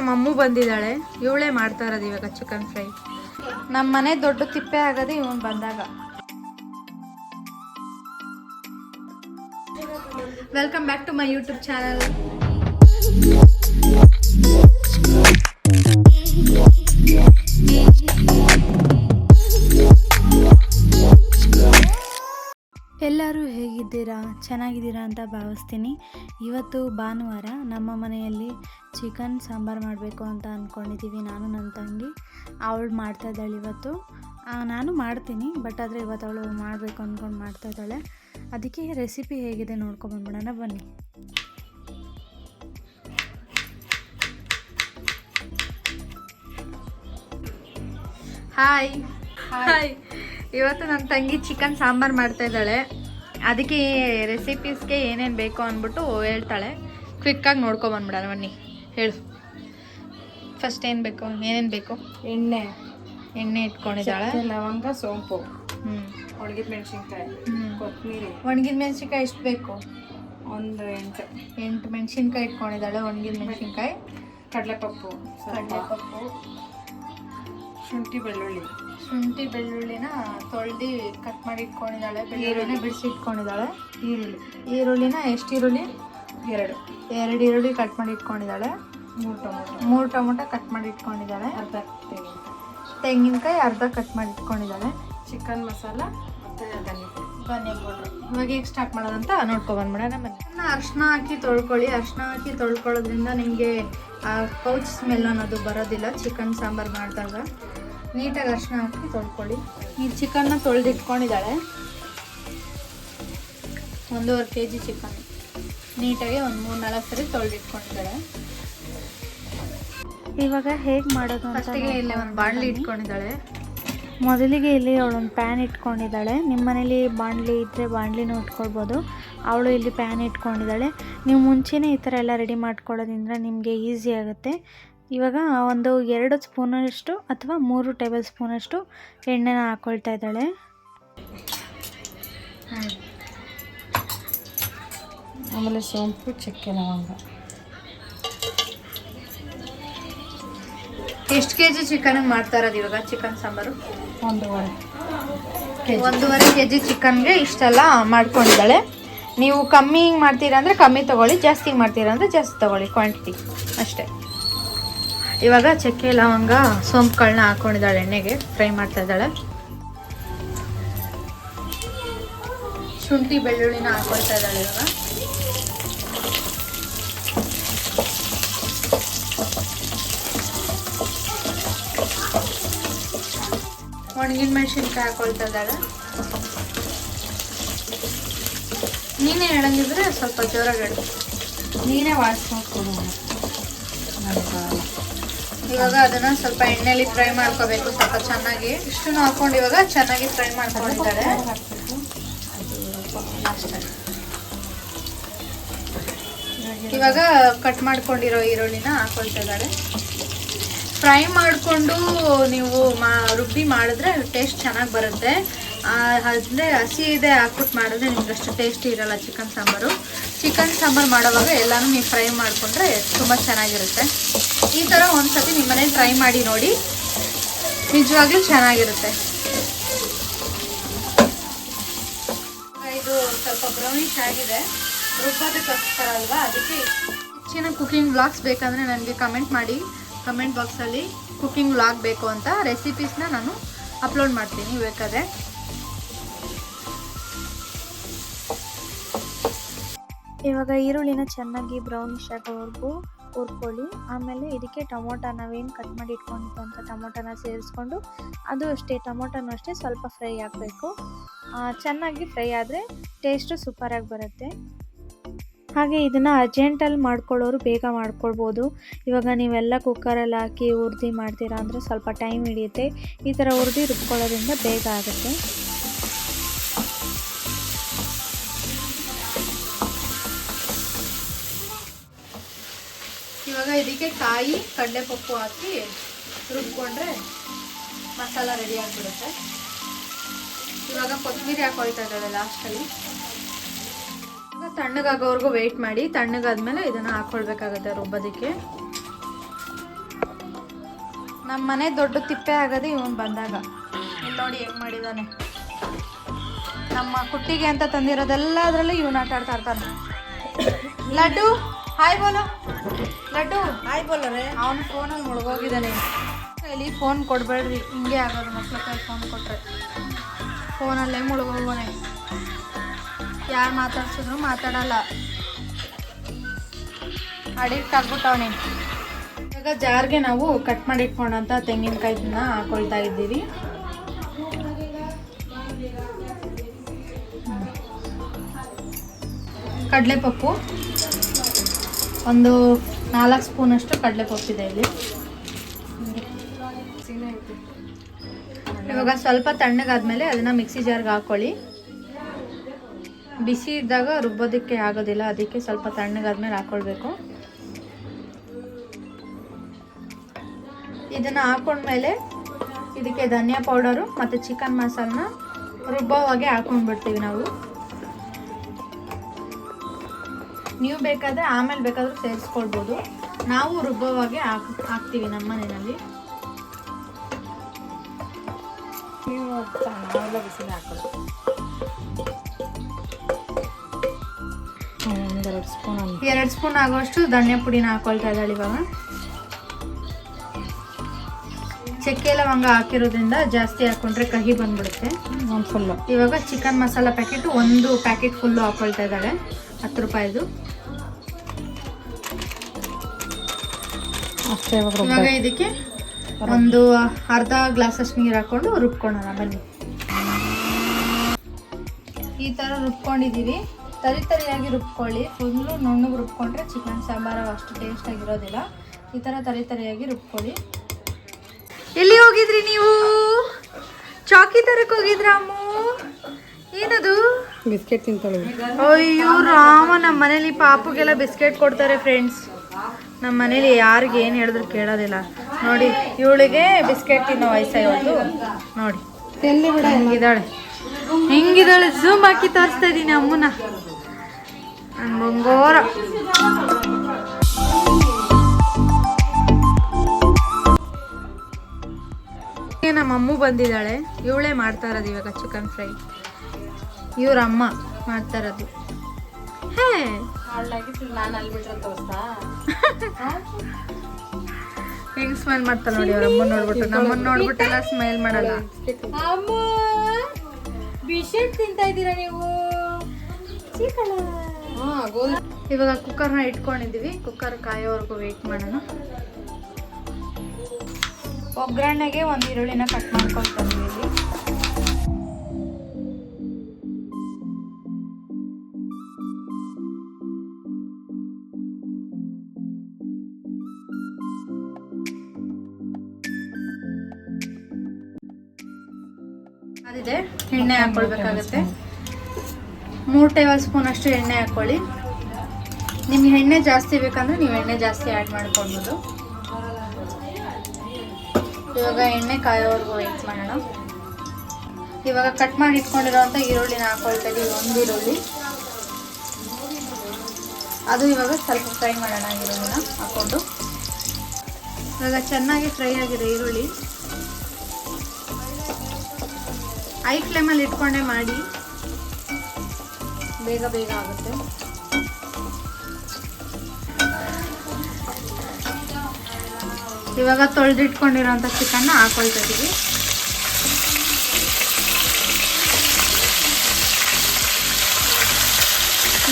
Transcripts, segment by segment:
ನಮ್ಮ ಅಮ್ಮ ಬಂದಿದ್ದಾಳೆ. ಇವಳೇ ಮಾಡ್ತಾ ಇರೋದು ಇವಾಗ ಚಿಕನ್ ಫ್ರೈ ನಮ್ಮ ಮನೆ ದೊಡ್ಡ ತಿಪ್ಪೆ ಆಗೋದು ಇವನ್ ಬಂದಾಗ. Welcome back to my YouTube channel ಎಲ್ಲರೂ ಹೇಗಿದ್ದೀರಾ? ಚೆನ್ನಾಗಿದ್ದೀರಾ ಅಂತ ಭಾವಿಸ್ತೀನಿ. ಇವತ್ತು ಭಾನುವಾರ ನಮ್ಮ ಮನೆಯಲ್ಲಿ ಚಿಕನ್ ಸಾಂಬಾರು ಮಾಡಬೇಕು ಅಂತ ಅಂದ್ಕೊಂಡಿದ್ದೀವಿ ನಾನು ನನ್ನ ತಂಗಿ. ಅವಳು ಮಾಡ್ತಾ ಇದ್ದಾಳೆ ಇವತ್ತು. ನಾನು ಮಾಡ್ತೀನಿ ಬಟ್ ಆದರೆ ಇವತ್ತು ಅವಳು ಮಾಡಬೇಕು ಅಂದ್ಕೊಂಡು ಮಾಡ್ತಾ ಇದ್ದಾಳೆ. ಅದಕ್ಕೆ ರೆಸಿಪಿ ಹೇಗಿದೆ ನೋಡ್ಕೊಂಬಂದ್ಬಿಡೋಣ ಬನ್ನಿ. ಹಾಯ್ ಹಾಯ್ ಇವತ್ತು ನನ್ನ ತಂಗಿ ಚಿಕನ್ ಸಾಂಬಾರು ಮಾಡ್ತಾ ಇದ್ದಾಳೆ. ಅದಕ್ಕೆ ರೆಸಿಪೀಸ್ಗೆ ಏನೇನು ಬೇಕು ಅಂದ್ಬಿಟ್ಟು ಹೇಳ್ತಾಳೆ. ಕ್ವಿಕ್ಕಾಗಿ ನೋಡ್ಕೊಬಂದ್ಬಿಡೋಣ ಬನ್ನಿ. ಹೇಳು. ಫಸ್ಟ್ ಏನು ಬೇಕು? ಏನೇನು ಬೇಕು? ಎಣ್ಣೆ. ಎಣ್ಣೆ ಇಟ್ಕೊಂಡಿದ್ದಾಳೆ. ಲವಂಗ ಸೋಂಪು. ಹ್ಞೂ ಒಣಗಿದ ಮೆಣಸಿನ್ಕಾಯಿ. ಹ್ಞೂ ಕೊತ್ತಂಬರಿ ಒಣಗಿದ ಮೆಣಸಿನ್ಕಾಯಿ ಎಷ್ಟು ಬೇಕು? ಒಂದು ಎಂಟು. ಎಂಟು ಮೆಣಸಿನ್ಕಾಯಿ ಇಟ್ಕೊಂಡಿದ್ದಾಳೆ ಒಣಗಿದ ಮೆಣಸಿನ್ಕಾಯಿ. ಕಡಲೆಪಪ್ಪು. ಕಡಲೆಪಪ್ಪು. ಶುಂಠಿ ಬೆಳ್ಳುಳ್ಳಿ. ಶುಂಠಿ ಬೆಳ್ಳುಳ್ಳಿನ ತೊಳ್ದು ಕಟ್ ಮಾಡಿ ಇಟ್ಕೊಂಡಿದ್ದಾಳೆ. ಈರುಳ್ಳಿ. ಬಿಡಿಸಿ ಇಟ್ಕೊಂಡಿದ್ದಾಳೆ. ಈರುಳ್ಳಿ. ಈರುಳ್ಳಿನ ಎಷ್ಟು ಈರುಳ್ಳಿ? ಎರಡು. ಎರಡು ಈರುಳ್ಳಿ ಕಟ್ ಮಾಡಿ ಇಟ್ಕೊಂಡಿದ್ದಾಳೆ. ಮೂರು ಟೊಮೊಟೊ. ಮೂರು ಟೊಮೊಟೊ ಕಟ್ ಮಾಡಿ ಇಟ್ಕೊಂಡಿದ್ದಾಳೆ. ಅರ್ಧ ತೆಂಗಿನಕಾಯಿ. ತೆಂಗಿನಕಾಯಿ ಅರ್ಧ ಕಟ್ ಮಾಡಿ ಇಟ್ಕೊಂಡಿದ್ದಾಳೆ. ಚಿಕನ್ ಮಸಾಲ ಮತ್ತು ಧನಿಯಾ ಇವಾಗ ಹೇಗೆ ಸ್ಟಾರ್ಟ್ ಮಾಡೋದಂತ ನೋಡ್ಕೊಬಂದ್ಬಿಡೋಣ ಬನ್ನಿ. ಅರ್ಶಿನ ಹಾಕಿ ತೊಳ್ಕೊಳ್ಳಿ. ಅರ್ಶಿನ ಹಾಕಿ ತೊಳ್ಕೊಳ್ಳೋದ್ರಿಂದ ನಿಮಗೆ ಆ ಪೌಚ್ ಸ್ಮೆಲ್ ಅನ್ನೋದು ಬರೋದಿಲ್ಲ. ಚಿಕನ್ ಸಾಂಬಾರು ಮಾಡಿದಾಗ. ನೀಟಾಗಿ ಅರ್ಶಿನ ಹಾಕಿ ತೊಳ್ಕೊಳ್ಳಿ. ಈ ಚಿಕನ್ನ ತೊಳೆದಿಟ್ಕೊಂಡಿದ್ದಾಳೆ. ಒಂದೂವರೆ ಕೆ ಜಿ ಚಿಕನ್. ನೀಟಾಗಿ ಒಂದು ಮೂರು ನಾಲ್ಕು ಸರಿ ತೊಳೆದಿಟ್ಕೊಂಡಿದ್ದಾಳೆ. ಇವಾಗ ಹೇಗೆ ಮಾಡೋದು ಅಂತ ಫಸ್ಟಿಗೆ ಇಲ್ಲಿ ಒಂದು ಬಾಣಲಿ ಇಟ್ಕೊಂಡಿದ್ದಾಳೆ. ಮೊದಲಿಗೆ ಇಲ್ಲಿ ಅವಳೊಂದು ಪ್ಯಾನ್ ಇಟ್ಕೊಂಡಿದ್ದಾಳೆ. ನಿಮ್ಮ ಮನೇಲಿ ಬಾಣಲಿ ಇದ್ದರೆ ಬಾಣಲಿನೂ ಇಟ್ಕೊಳ್ಬೋದು. ಅವಳು ಇಲ್ಲಿ ಪ್ಯಾನ್ ಇಟ್ಕೊಂಡಿದ್ದಾಳೆ. ನೀವು ಮುಂಚೆನೇ ಈ ಥರ ಎಲ್ಲ ರೆಡಿ ಮಾಡ್ಕೊಳ್ಳೋದ್ರಿಂದ ನಿಮಗೆ ಈಸಿ ಆಗುತ್ತೆ. ಇವಾಗ ಒಂದು ಎರಡು ಸ್ಪೂನಷ್ಟು ಅಥವಾ ಮೂರು ಟೇಬಲ್ ಸ್ಪೂನಷ್ಟು ಎಣ್ಣೆನ ಹಾಕ್ಕೊಳ್ತಾ ಇದ್ದಾಳೆ. ಆಮೇಲೆ ಸೋಂಪು ಚಕ್ಕೆ ಲವಂಗ. ಎಷ್ಟು ಕೆ ಜಿ ಚಿಕನ್ ಮಾಡ್ತಾ ಇರೋದು ಇವಾಗ ಚಿಕನ್ ಸಾಂಬಾರು? ಒಂದೂವರೆ ಒಂದೂವರೆ ಕೆ ಜಿ ಚಿಕನ್ಗೆ ಇಷ್ಟೆಲ್ಲ ಮಾಡ್ಕೊಂಡಿದ್ದಾಳೆ. ನೀವು ಕಮ್ಮಿ ಮಾಡ್ತೀರಾ ಅಂದರೆ ಕಮ್ಮಿ ತೊಗೊಳ್ಳಿ ಜಾಸ್ತಿ ಮಾಡ್ತೀರಾ ಅಂದರೆ ಜಾಸ್ತಿ ತೊಗೊಳ್ಳಿ ಕ್ವಾಂಟಿಟಿ ಅಷ್ಟೇ. ಇವಾಗ ಚಕ್ಕೆ, ಲವಂಗ ಸೋಂಪುಗಳನ್ನ ಹಾಕೊಂಡಿದ್ದಾಳೆ ಎಣ್ಣೆಗೆ. ಫ್ರೈ ಮಾಡ್ತಾ ಇದ್ದಾಳೆ. ಶುಂಠಿ, ಬೆಳ್ಳುಳ್ಳಿನ ಹಾಕೊಳ್ತಾ ಇದ್ದಾಳೆ ಇವಾಗ. ಒಣಗಿನ ಮೆಣಸಿನ್ಕಾಯಿ ಹಾಕೊಳ್ತಾ ಇದ್ದಾಳೆ. ನೀನೇ ಹೇಳಂಗಿದ್ರೆ ಸ್ವಲ್ಪ ಜೋರಾಗಿ ಹೇಳು. ನೀನೇ ವಾಶ್ ಕೊಡು ನನಗೆ ಬರಲ್ಲ. ಇವಾಗ ಅದನ್ನ ಸ್ವಲ್ಪ ಎಣ್ಣೆಲಿ ಫ್ರೈ ಮಾಡ್ಕೋಬೇಕು, ಸ್ವಲ್ಪ ಚೆನ್ನಾಗಿ. ಇಷ್ಟನ್ನು ಹಾಕೊಂಡು ಇವಾಗ ಚೆನ್ನಾಗಿ ಫ್ರೈ ಮಾಡ್ಕೊಂಡಿದ್ದಾರೆ. ಇವಾಗ ಕಟ್ ಮಾಡ್ಕೊಂಡಿರೋ ಈರುಳ್ಳಿನ ಹಾಕೊಳ್ತಾ ಇದ್ದಾಳೆ ಫ್ರೈ ಮಾಡಿಕೊಂಡು ನೀವು ಮಾ, ರುಬ್ಬಿ ಮಾಡಿದ್ರೆ ಟೇಸ್ಟ್ ಚೆನ್ನಾಗಿ ಬರುತ್ತೆ. ಅಂದರೆ ಹಸಿ ಇದೆ ಹಾಕ್ಬಿಟ್ಟು ಮಾಡಿದ್ರೆ ನಿಮ್ಗೆ ಅಷ್ಟು ಟೇಸ್ಟಿ ಇರಲ್ಲ ಚಿಕನ್ ಸಾಂಬಾರು. ಚಿಕನ್ ಸಾಂಬಾರು ಮಾಡೋವಾಗ ಎಲ್ಲನೂ ನೀವು ಫ್ರೈ ಮಾಡಿಕೊಂಡ್ರೆ ತುಂಬ ಚೆನ್ನಾಗಿರುತ್ತೆ. ಈ ಥರ ಒಂದ್ಸತಿ ನಿಮ್ಮ ಮನೇಲಿ ಟ್ರೈ ಮಾಡಿ ನೋಡಿ. ನಿಜವಾಗ್ಲೂ ಚೆನ್ನಾಗಿರುತ್ತೆ. ಇದು ಸ್ವಲ್ಪ ಬ್ರೌನಿಶ್ ಆಗಿದೆ. ರುಬ್ಬೋದಕ್ಕೋಸ್ಕರ ಅಲ್ವಾ? ಅದಕ್ಕೆ ಹೆಚ್ಚಿನ ಕುಕಿಂಗ್ ವ್ಲಾಗ್ಸ್ ಬೇಕಂದರೆ ನನಗೆ ಕಮೆಂಟ್ ಮಾಡಿ. ಕಮೆಂಟ್ ಬಾಕ್ಸಲ್ಲಿ ಕುಕಿಂಗ್ ವ್ಲಾಗ್ ಬೇಕು ಅಂತ ರೆಸಿಪೀಸ್ನ ನಾನು ಅಪ್ಲೋಡ್ ಮಾಡ್ತೀನಿ ಬೇಕಾದ್ರೆ. ಇವಾಗ ಈರುಳ್ಳಿನ ಚೆನ್ನಾಗಿ ಬ್ರೌನಿಶ್ ಆಗೋವರೆಗೂ ಹುರ್ಕೊಳ್ಳಿ. ಆಮೇಲೆ ಇದಕ್ಕೆ ಟೊಮೊಟೊ ನಾವೇನು ಕಟ್ ಮಾಡಿ ಇಟ್ಕೊಂಡಿರುವಂಥ ಟೊಮೊಟೊನ ಸೇರಿಸ್ಕೊಂಡು ಅದು ಅಷ್ಟೇ, ಟೊಮೊಟೊನೂ ಅಷ್ಟೇ ಸ್ವಲ್ಪ ಫ್ರೈ ಆಗಬೇಕು. ಚೆನ್ನಾಗಿ ಫ್ರೈ ಆದರೆ ಟೇಸ್ಟು ಸೂಪರಾಗಿ ಬರುತ್ತೆ. ಹಾಗೆ ಇದನ್ನು ಅರ್ಜೆಂಟಲ್ಲಿ ಮಾಡ್ಕೊಳ್ಳೋರು ಬೇಗ ಮಾಡ್ಕೊಳ್ಬೋದು. ಇವಾಗ ನೀವೆಲ್ಲ ಕುಕ್ಕರಲ್ಲಿ ಹಾಕಿ ಹುರ್ದಿ ಮಾಡ್ತೀರಾ ಅಂದರೆ ಸ್ವಲ್ಪ ಟೈಮ್ ಹಿಡಿಯುತ್ತೆ. ಈ ಥರ ಹುರ್ದಿ ರುಬ್ಕೊಳ್ಳೋದ್ರಿಂದ ಬೇಗ ಆಗುತ್ತೆ. ಇದಕ್ಕೆ ಕಾಯಿ, ಕಡಲೆಪಪ್ಪು ಹಾಕಿ ರುಬ್ಕೊಂಡ್ರೆ ಮಸಾಲ ರೆಡಿ ಆಗಿಬಿಡುತ್ತೆ. ಇವಾಗ ಕೊತ್ತಂಬರಿ ಹಾಕೊಳ್ತಾ ಇದ್ದಾಳೆ ಲಾಸ್ಟಲ್ಲಿ ಇವಾಗ ತಣ್ಣಗಾಗೋವರೆಗೂ ವೆಯ್ಟ್ ಮಾಡಿ, ತಣ್ಣಗಾದ್ಮೇಲೆ ಇದನ್ನು ಹಾಕ್ಕೊಳ್ಬೇಕಾಗತ್ತೆ ರುಬ್ಬೋದಕ್ಕೆ. ನಮ್ಮ ಮನೆ ದೊಡ್ಡ ತಿಪ್ಪೆ ಆಗೋದು ಇವನು ಬಂದಾಗ. ಇಲ್ಲಿ ನೋಡಿ ಹೆಂಗ್ ಮಾಡಿದಾನೆ. ನಮ್ಮ ಕುಟ್ಟಿಗೆ ಅಂತ ತಂದಿರೋದೆಲ್ಲ ಅದರಲ್ಲೂ ಇವನು ಆಟ ಆಡ್ತಾ ಇರ್ತಾನೆ. ಲಡ್ಡು? ಹಾಯ್ ಬೋಲು ಲಡ್ಡು. ಹಾಯ್ ಬೋಲರೆ ಅವನ ಫೋನಲ್ಲಿ ಮುಳುಗೋಗಿದ್ದಾನೆ. ಕೈಲಿ ಫೋನ್ ಕೊಡಬೇಡ್ರಿ. ಹಿಂಗೆ ಆಗೋದು ಮಕ್ಕಳ ಕೈ ಫೋನ್ ಕೊಟ್ರೆ. ಫೋನಲ್ಲೇ ಮುಳುಗೋಗೋನೆ ಯಾರು ಮಾತಾಡ್ಸಿದ್ರು ಮಾತಾಡಲ್ಲ. ಅಡಿಕ್ಟ್ ಆಗ್ಬಿಟ್ಟವನಿ. ಇವಾಗ ಜಾರ್ಗೆ ನಾವು ಕಟ್ ಮಾಡಿ ಇಟ್ಕೊಂಡಂತ ತೆಂಗಿನಕಾಯಿನ ಹಾಕೊಳ್ತಾ ಇದ್ದೀವಿ. ಕಡಲೆಪಪ್ಪು. ಒಂದು ನಾಲ್ಕು ಸ್ಪೂನಷ್ಟು ಕಡಲೆಪಪ್ಪಿದೆ ಇಲ್ಲಿ. ಇವಾಗ ಸ್ವಲ್ಪ ತಣ್ಣಗಾದ್ಮೇಲೆ ಅದನ್ನ ಮಿಕ್ಸಿ ಜಾರ್ಗೆ ಹಾಕೊಳ್ಳಿ. ಬಿಸಿ ಇದ್ದಾಗ ರುಬ್ಬೋದಕ್ಕೆ ಆಗೋದಿಲ್ಲ, ಅದಕ್ಕೆ ಸ್ವಲ್ಪ ತಣ್ಣಗಾದ್ಮೇಲೆ ಹಾಕ್ಕೊಳ್ಬೇಕು ಇದನ್ನ ಹಾಕೊಂಡ್ಮೇಲೆ ಇದಕ್ಕೆ ಧನಿಯಾ ಪೌಡರು ಮತ್ತು ಚಿಕನ್ ಮಸಾಲನ ರುಬ್ಬೋವಾಗೆ ಹಾಕೊಂಡ್ಬಿಡ್ತೀವಿ ನಾವು. ನೀವು ಬೇಕಾದರೆ ಆಮೇಲೆ ಬೇಕಾದರೂ ಸೇರಿಸ್ಕೊಳ್ಬೋದು. ನಾವು ರುಬ್ಬವಾಗೆ ಹಾಕ್ ಹಾಕ್ತೀವಿ ನಮ್ಮ ಮನೆಯಲ್ಲಿ. ನೀವು ನಾವೆಲ್ಲ ಬಿಸಿಲು ಹಾಕೋದು ಒಂದೆರಡು ಸ್ಪೂನ್ ಎರಡು ಸ್ಪೂನ್ ಆಗೋಷ್ಟು ಧನ್ಯ ಪುಡಿನ ಹಾಕೊಳ್ತಾ ಇದ್ದಾಳೆ ಇವಾಗ. ಚಕ್ಕೆ ಲವಂಗ ಹಾಕಿರೋದ್ರಿಂದ ಜಾಸ್ತಿ ಹಾಕೊಂಡ್ರೆ ಕಹಿ ಬಂದ್ಬಿಡುತ್ತೆ. ಒಂದು ಫುಲ್ಲು. ಇವಾಗ ಚಿಕನ್ ಮಸಾಲ ಪ್ಯಾಕೆಟ್ ಒಂದು ಪ್ಯಾಕೆಟ್ ಫುಲ್ಲು ಹಾಕೊಳ್ತಾ ಇದ್ದಾಳೆ. ಹತ್ತು ರೂಪಾಯಿದು. ಇವಾಗ ಇದಕ್ಕೆ ಒಂದು ಅರ್ಧ ಗ್ಲಾಸಷ್ಟು ನೀರು ಹಾಕೊಂಡು ರುಬ್ಕೊಳ್ಳೋಣ ಬನ್ನಿ. ಈ ಥರ ರುಬ್ಕೊಂಡಿದ್ದೀವಿ. ತರಿ ತರಿಯಾಗಿ ರುಬ್ಕೊಳ್ಳಿ. ಫುಲ್ಲು ನುಣ್ಣಗೆ ರುಬ್ಕೊಂಡ್ರೆ ಚಿಕನ್ ಸಾಂಬಾರು ಅಷ್ಟು ಟೇಸ್ಟ್ ಆಗಿರೋದಿಲ್ಲ. ಈ ಥರ ತರಿ ತರಿಯಾಗಿ ರುಬ್ಕೊಳ್ಳಿ. ಎಲ್ಲಿ ಹೋಗಿದ್ರಿ ನೀವು? ಚಾಕಿ ತರಕ್ಕೆ ಹೋಗಿದ್ರ ಅಮ್ಮು? ಏನದು? ಬಿಸ್ಕೆಟ್ ತಿಂತಾಳೆ. ಅಯ್ಯೋ ರಾಮ ನಮ್ಮ ಮನೇಲಿ ಪಾಪುಗೆಲ್ಲ ಬಿಸ್ಕೆಟ್ ಕೊಡ್ತಾರೆ ಫ್ರೆಂಡ್ಸ್ ನಮ್ಮ ಮನೇಲಿ ಯಾರಿಗೆ ಏನು ಹೇಳಿದ್ರು ಕೇಳೋದಿಲ್ಲ. ನೋಡಿ, ಇವಳಿಗೆ ಬಿಸ್ಕೆಟ್ ತಿನ್ನೋ ಇವತ್ತು ನೋಡಿ. ಹೆಂಗಿದ್ದಾಳೆ. ಹೆಂಗಿದ್ದಾಳೆ. ಝೂಮ್ ಹಾಕಿ ತೋರಿಸ್ತಾ ಇದ್ದೀನಿ ಅಮ್ಮನ ನನ್ನ ಬಂಗೋರ. ನಮ್ಮ ಅಮ್ಮ ಬಂದಿದ್ದಾಳೆ. ಇವಳೇ ಮಾಡ್ತಾ ಇರೋದು ಇವಾಗ ಚಿಕನ್ ಫ್ರೈ ಇವ್ರ ಅಮ್ಮ ಮಾಡ್ತಾ ಇರೋದು. ಹೇ. ಹೆಂಗ್ ಸ್ಮೈಲ್ ಮಾಡ್ತಾಳೆ ನೋಡಿ ಅವ್ರ ಅಮ್ಮ ನೋಡ್ಬಿಟ್ಟು. ನಮ್ಮನ್ನ ನೋಡ್ಬಿಟ್ಟೆಲ್ಲ ಸ್ಮೈಲ್ ಮಾಡಲ್ಲ. ಅಮ್ಮ ಬಿಸ್ಕೆಟ್ ತಿಂತಾ ಇದ್ದೀರಾ ನೀವು? ಇವಾಗ ಕುಕ್ಕರ್ನ ಇಟ್ಕೊಂಡಿದ್ದೀವಿ. ಕುಕ್ಕರ್ ಕಾಯೋವರೆಗೂ ವೇಟ್ ಮಾಡೋಣ. ಒಗ್ಗರಣೆಗೆ ಒಂದು ಈರುಳ್ಳಿನ ಕಟ್ ಮಾಡ್ಕೊಳ್ತೀವಿ ಎಣ್ಣೆ ಹಾಕೊಳ್ಬೇಕಾಗತ್ತೆ. ಮೂರು ಟೇಬಲ್ ಸ್ಪೂನ್ ಅಷ್ಟು ಎಣ್ಣೆ ಹಾಕೊಳ್ಳಿ. ನಿಮ್ಗೆ ಎಣ್ಣೆ ಜಾಸ್ತಿ ಬೇಕಂದ್ರೆ ನೀವು ಎಣ್ಣೆ ಜಾಸ್ತಿ ಆ್ಯಡ್ ಮಾಡ್ಕೊಳ್ಬೋದು. ಇವಾಗ ಎಣ್ಣೆ ಕಾಯೋವರೆಗೂ ವೆಯ್ಟ್ ಮಾಡೋಣ. ಇವಾಗ ಕಟ್ ಮಾಡಿ ಇಟ್ಕೊಂಡಿರೋಂಥ ಈರುಳ್ಳಿನ ಹಾಕೊಳ್ತೀವಿ ಒಂದು ಈರುಳ್ಳಿ. ಅದು ಇವಾಗ ಸ್ವಲ್ಪ ಫ್ರೈ ಮಾಡೋಣ, ಈರುಳ್ಳಿನ ಹಾಕೊಂಡು. ಇವಾಗ ಚೆನ್ನಾಗಿ ಫ್ರೈ ಆಗಿದೆ ಈರುಳ್ಳಿ. ಐ ಫ್ಲೇಮಲ್ಲಿ ಇಟ್ಕೊಂಡೆ ಮಾಡಿ. ಬೇಗ ಬೇಗ ಆಗುತ್ತೆ. ಇವಾಗ ತೊಳೆದಿಟ್ಕೊಂಡಿರೋಂಥ ಚಿಕನ್ನ ಹಾಕೊಳ್ತಿದ್ದೀವಿ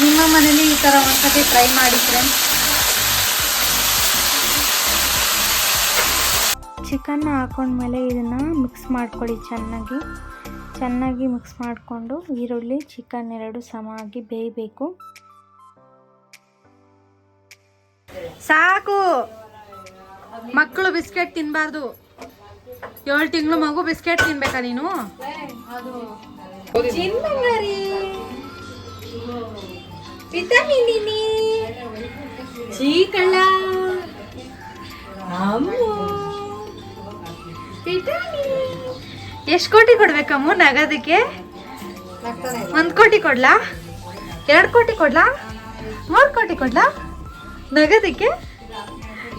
ನಿಮ್ಮ ಮನೇಲಿ ಈ ಥರ ಒಂದ್ಸತಿ ಟ್ರೈ ಮಾಡಿ ಫ್ರೆಂಡ್ಸ್ ಚಿಕನ್ನ ಹಾಕೊಂಡ್ಮೇಲೆ ಇದನ್ನು ಮಿಕ್ಸ್ ಮಾಡ್ಕೊಳ್ಳಿ ಚೆನ್ನಾಗಿ. ಚೆನ್ನಾಗಿ ಮಿಕ್ಸ್ ಮಾಡಿಕೊಂಡು ಈರುಳ್ಳಿ, ಚಿಕನ್ ಎರಡು ಸಮವಾಗಿ ಬೇಯಬೇಕು. ಸಾಕು! ಮಕ್ಕಳು ಬಿಸ್ಕೆಟ್ ತಿನ್ನಬಾರ್ದು ಏಳು ತಿಂಗಳು ಮಗು ಬಿಸ್ಕೆಟ್ ತಿನ್ಬೇಕಾ ನೀನು? ಚೀಕಳ್ಳ ಎಷ್ಟು ಕೋಟಿ ಕೊಡ್ಬೇಕಮ್ಮ ನಗದಕ್ಕೆ? ಒಂದು ಕೋಟಿ ಕೊಡ್ಲಾ? ಎರಡು ಕೋಟಿ ಕೊಡ್ಲಾ? ಮೂರು ಕೋಟಿ ಕೊಡ್ಲಾ? ನಗದಕ್ಕೆ?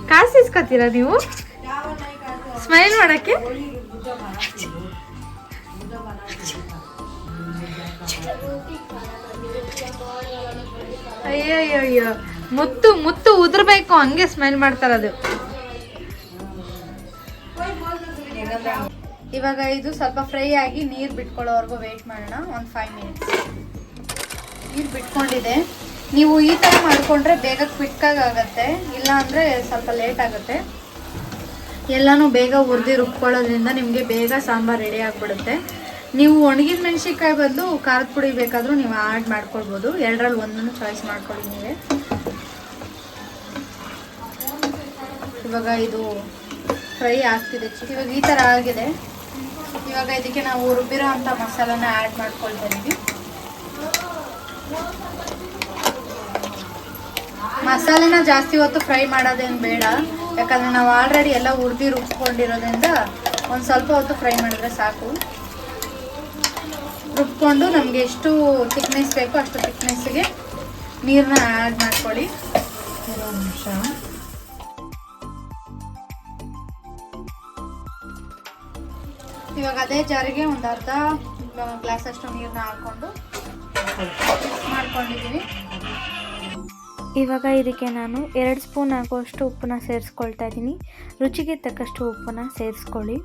ಕಾಸು ಇಸ್ಕೊತೀರಾ ನೀವು? ಸ್ಮೈಲ್ ಮಾಡೋಕ್ಕೆ? ಅಯ್ಯೋ ಅಯ್ಯೋ ಮುತ್ತು ಮುತ್ತು ಉದುರ್ಬೇಕು, ಹಂಗೆ ಸ್ಮೈಲ್ ಮಾಡ್ತಾರದು. ಇವಾಗ ಇದು ಸ್ವಲ್ಪ ಫ್ರೈ ಆಗಿ ನೀರು ಬಿಟ್ಕೊಳ್ಳೋವರೆಗೂ ವೇಟ್ ಮಾಡೋಣ, ಒಂದು ಫೈವ್ ಮಿನಿಟ್ಸ್ ನೀರು ಬಿಟ್ಕೊಂಡಿದೆ. ನೀವು ಈ ಥರ ಮಾಡಿಕೊಂಡ್ರೆ ಬೇಗ ಕ್ವಿಕ್ಕಾಗಿ ಆಗುತ್ತೆ. ಇಲ್ಲ ಅಂದರೆ ಸ್ವಲ್ಪ ಲೇಟ್ ಆಗುತ್ತೆ. ಎಲ್ಲನೂ ಬೇಗ ಹುರಿದು ರುಬ್ಕೊಳ್ಳೋದ್ರಿಂದ ನಿಮಗೆ ಬೇಗ ಸಾಂಬಾರು ರೆಡಿ ಆಗಿಬಿಡುತ್ತೆ. ನೀವು ಒಣಗಿದ ಮೆಣಸಿನ್ಕಾಯಿ ಬದಲು ಖಾರದ ಪುಡಿ ಬೇಕಾದರೂ ನೀವು ಆ್ಯಡ್ ಮಾಡ್ಕೊಳ್ಬೋದು. ಎರಡರಲ್ಲಿ ಒಂದನ್ನು ಚಾಯ್ಸ್ ಮಾಡ್ಕೊಳ್ಳಿ ನೀವೇ. ಇವಾಗ ಇದು ಫ್ರೈ ಆಗ್ತಿದೆ. ಇವಾಗ ಈ ಥರ ಆಗಿದೆ. ಇವಾಗ ಇದಕ್ಕೆ ನಾವು ರುಬ್ಬಿರೋ ಅಂಥ ಮಸಾಲಾನ ಆ್ಯಡ್ ಮಾಡ್ಕೊಳ್ತಾ ಮಸಾಲೆನ ಜಾಸ್ತಿ ಹೊತ್ತು ಫ್ರೈ ಮಾಡೋದೇನು ಬೇಡ. ಯಾಕಂದರೆ ನಾವು ಆಲ್ರೆಡಿ ಎಲ್ಲ ಹುರಿದು ರುಬ್ಕೊಂಡಿರೋದ್ರಿಂದ ಒಂದು ಸ್ವಲ್ಪ ಹೊತ್ತು ಫ್ರೈ ಮಾಡಿದ್ರೆ ಸಾಕು. ರುಬ್ಕೊಂಡು ನಮಗೆ ಎಷ್ಟು ಥಿಕ್ನೆಸ್ ಬೇಕೋ ಅಷ್ಟು ಥಿಕ್ನೆಸ್ಸಿಗೆ ನೀರನ್ನ ಆ್ಯಡ್ ಮಾಡ್ಕೊಳ್ಳಿ. ನಿಮಿಷ. ಇವಾಗ ಅದೇ ಜಾರಿಗೆ ಒಂದು ಅರ್ಧ ಗ್ಲಾಸ್ ಅಷ್ಟು ನೀರನ್ನ ಹಾಕ್ಕೊಂಡು ಮಿಕ್ಸ್ ಮಾಡ್ಕೊಂಡಿದ್ದೀವಿ ಇವಾಗ ಇದಕ್ಕೆ ನಾನು ಎರಡು ಸ್ಪೂನ್ ಆಗುವಷ್ಟು ಉಪ್ಪನ್ನ ಸೇರಿಸ್ಕೊಳ್ತಾ ಇದ್ದೀನಿ. ರುಚಿಗೆ ತಕ್ಕಷ್ಟು ಉಪ್ಪನ್ನ ಸೇರಿಸ್ಕೊಳ್ಳಿ.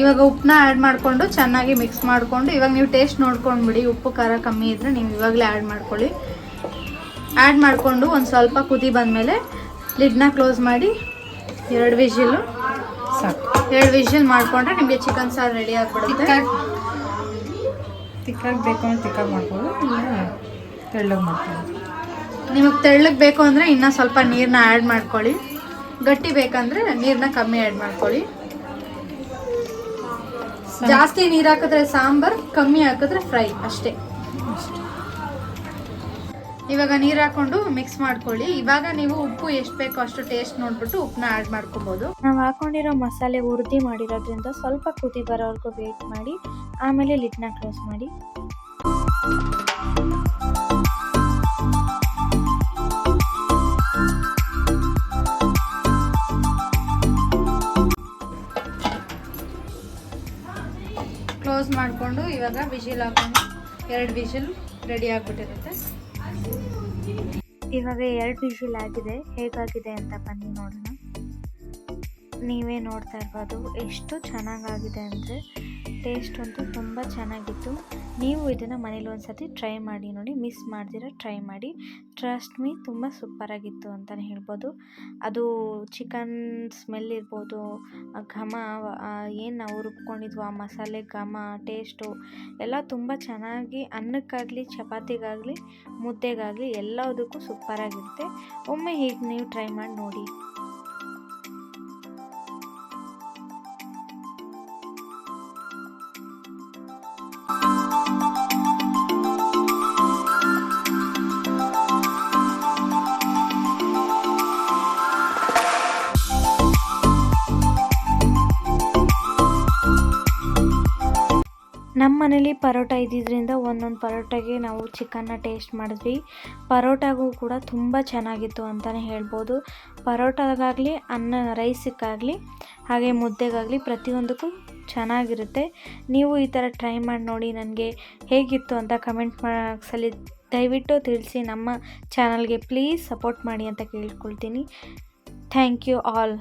ಇವಾಗ ಉಪ್ಪನ್ನ ಆ್ಯಡ್ ಮಾಡಿಕೊಂಡು ಚೆನ್ನಾಗಿ ಮಿಕ್ಸ್ ಮಾಡಿಕೊಂಡು ಇವಾಗ ನೀವು ಟೇಸ್ಟ್ ನೋಡ್ಕೊಂಡ್ಬಿಡಿ ಉಪ್ಪು ಖಾರ ಕಮ್ಮಿ ಇದ್ದರೆ ನೀವು ಇವಾಗಲೇ ಆ್ಯಡ್ ಮಾಡ್ಕೊಳ್ಳಿ. ಆ್ಯಡ್ ಮಾಡಿಕೊಂಡು ಒಂದು ಸ್ವಲ್ಪ ಕುದಿ ಬಂದಮೇಲೆ ಲಿಡ್ನ ಕ್ಲೋಸ್ ಮಾಡಿ ಎರಡು ಸಾಕು ಎರಡು ವಿಷಲ್ ಮಾಡಿಕೊಂಡ್ರೆ ನಿಮಗೆ ಚಿಕನ್ ಸಾರು ರೆಡಿ ಆಗಿಬಿಡುತ್ತೆ. ತಿಕ್ಕಾಗಿ ಬೇಕು ಅಂದ್ರೆ ತಿಕ್ಕಾಗಿ ಮಾಡ್ಬೋದು. ಇಲ್ಲ ತೆಳ್ಳಗೆ ಮಾಡ್ಕೊಳ್ಳಿ. ನಿಮಗೆ ತೆಳ್ಳಗೆ ಬೇಕು ಅಂದರೆ ಇನ್ನೂ ಸ್ವಲ್ಪ ನೀರನ್ನ ಆ್ಯಡ್ ಮಾಡ್ಕೊಳ್ಳಿ. ಗಟ್ಟಿ ಬೇಕಂದರೆ ನೀರನ್ನ ಕಮ್ಮಿ ಆ್ಯಡ್ ಮಾಡ್ಕೊಳ್ಳಿ. ಜಾಸ್ತಿ ನೀರು ಹಾಕಿದ್ರೆ ಸಾಂಬಾರು ಕಮ್ಮಿ ಹಾಕಿದ್ರೆ ಫ್ರೈ ಅಷ್ಟೇ. ಇವಾಗ ನೀರು ಹಾಕೊಂಡು ಮಿಕ್ಸ್ ಮಾಡ್ಕೊಳ್ಳಿ. ಇವಾಗ ನೀವು ಉಪ್ಪು ಎಷ್ಟು ಬೇಕೋ ಅಷ್ಟು ಟೇಸ್ಟ್ ನೋಡ್ಬಿಟ್ಟು ಉಪ್ಪನ್ನ ಆ್ಯಡ್ ಮಾಡ್ಕೊಬೋದು. ನಾವು ಹಾಕೊಂಡಿರೋ ಮಸಾಲೆ ಹುರಿದಿ ಮಾಡಿರೋದ್ರಿಂದ ಸ್ವಲ್ಪ ಕುದಿ ಬರೋವರೆಗೂ ವೇಟ್ ಮಾಡಿ. ಆಮೇಲೆ ಲಿಡ್ನ ಕ್ಲೋಸ್ ಮಾಡಿ. ಕ್ಲೋಸ್ ಮಾಡಿಕೊಂಡು ಇವಾಗ ವಿಷಿಲ್ ಹಾಕೊಂಡು ಎರಡು ವಿಷಿಲ್ ರೆಡಿ ಆಗಿಬಿಟ್ಟಿರುತ್ತೆ. ಇವಾಗ ಎರಡು ವಿಷಿಲ್ ಆಗಿದೆ. ಹೇಗಾಗಿದೆ ಅಂತ ಬನ್ನಿ ನೋಡೋಣ. ನೀವೇ ನೋಡ್ತಾ ಇರ್ಬೋದು. ಎಷ್ಟು ಚೆನ್ನಾಗಾಗಿದೆ ಅಂದರೆ ಟೇಸ್ಟ್ ಅಂತೂ ತುಂಬ ಚೆನ್ನಾಗಿತ್ತು. ನೀವು ಇದನ್ನು ಮನೇಲಿ ಒಂದು ಸತಿ ಟ್ರೈ ಮಾಡಿ ನೋಡಿ ಮಿಸ್ ಮಾಡ್ದಿರ ಟ್ರೈ ಮಾಡಿ. ಟ್ರಸ್ಟ್ ಮೀ ತುಂಬ ಸೂಪರಾಗಿತ್ತು ಅಂತಲೇ ಹೇಳ್ಬೋದು. ಅದು ಚಿಕನ್ ಸ್ಮೆಲ್ ಇರ್ಬೋದು ಘಮ ಏನು ನಾವು ರುಬ್ಕೊಂಡಿದ್ವು, ಆ ಮಸಾಲೆ ಘಮ ಟೇಸ್ಟು ಎಲ್ಲ ತುಂಬ ಚೆನ್ನಾಗಿ ಅನ್ನಕ್ಕಾಗಲಿ, ಚಪಾತಿಗಾಗಲಿ, ಮುದ್ದೆಗಾಗಲಿ ಎಲ್ಲದಕ್ಕೂ ಸೂಪರಾಗಿರುತ್ತೆ. ಒಮ್ಮೆ ಹೀಗೆ ನೀವು ಟ್ರೈ ಮಾಡಿ ನೋಡಿ. ನಮ್ಮ ಮನೇಲಿ ಪರೋಟ ಇದ್ದಿದ್ದರಿಂದ ಒಂದೊಂದು ಪರೋಟಗೆ ನಾವು ಚಿಕನ್ನ ಟೇಸ್ಟ್ ಮಾಡಿದ್ವಿ. ಪರೋಟಾಗೂ ಕೂಡ ತುಂಬ ಚೆನ್ನಾಗಿತ್ತು ಅಂತಲೇ ಹೇಳ್ಬೋದು. ಪರೋಟಗಾಗಲಿ, ಅನ್ನ ರೈಸಕ್ಕಾಗಲಿ ಹಾಗೆ ಮುದ್ದೆಗಾಗಲಿ ಪ್ರತಿಯೊಂದಕ್ಕೂ ಚೆನ್ನಾಗಿರುತ್ತೆ. ನೀವು ಈ ಥರ ಟ್ರೈ ಮಾಡಿ ನೋಡಿ ನನಗೆ ಹೇಗಿತ್ತು ಅಂತ ಕಮೆಂಟ್ ಬಾಕ್ಸಲ್ಲಿ ದಯವಿಟ್ಟು ತಿಳಿಸಿ. ನಮ್ಮ ಚಾನಲ್ಗೆ ಪ್ಲೀಸ್ ಸಪೋರ್ಟ್ ಮಾಡಿ ಅಂತ ಕೇಳ್ಕೊಳ್ತೀನಿ. Thank you all.